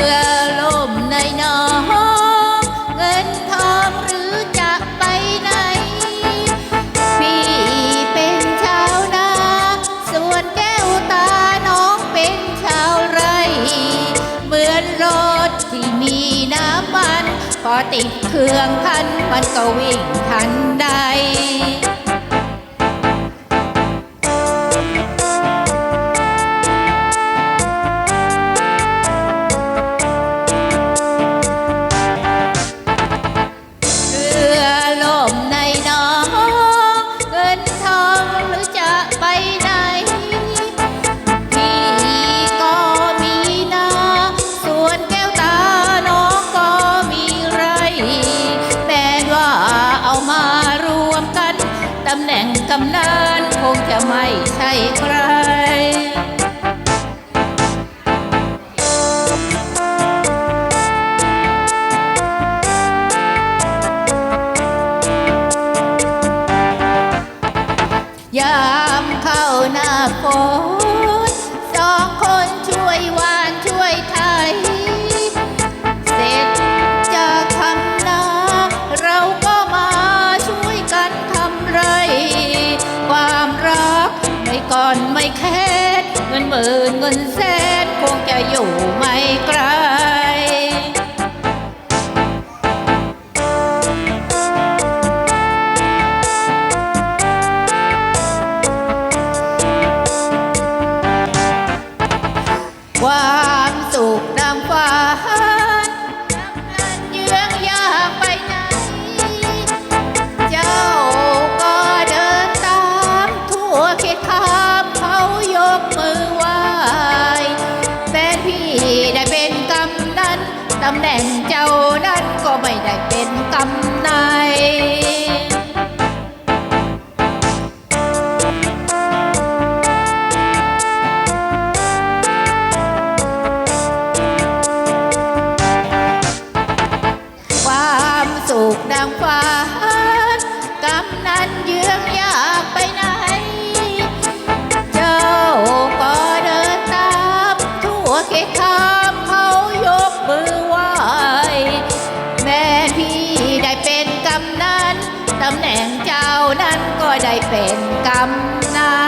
รือล่มในน้องเงินทองหรือจะไปไหน พี่เป็นชาวนา ส่วนแก้วตาน้องเป็นชาวไรเหมือนรถที่มีน้ำมัน พอติดเครื่องพันมันก็วิ่งทันใด มารวมกัน ตำแหน่งกำนันคงจะไม่ใช่ใครยามเข้าหน้าฝน่อนไม่แคดเงินหมื่นเงินแสนคงจะอยู่ไม่ไกล ตำแหน่งเจ้านั้นก็ไม่ได้เป็น ได้เป็นกำนัน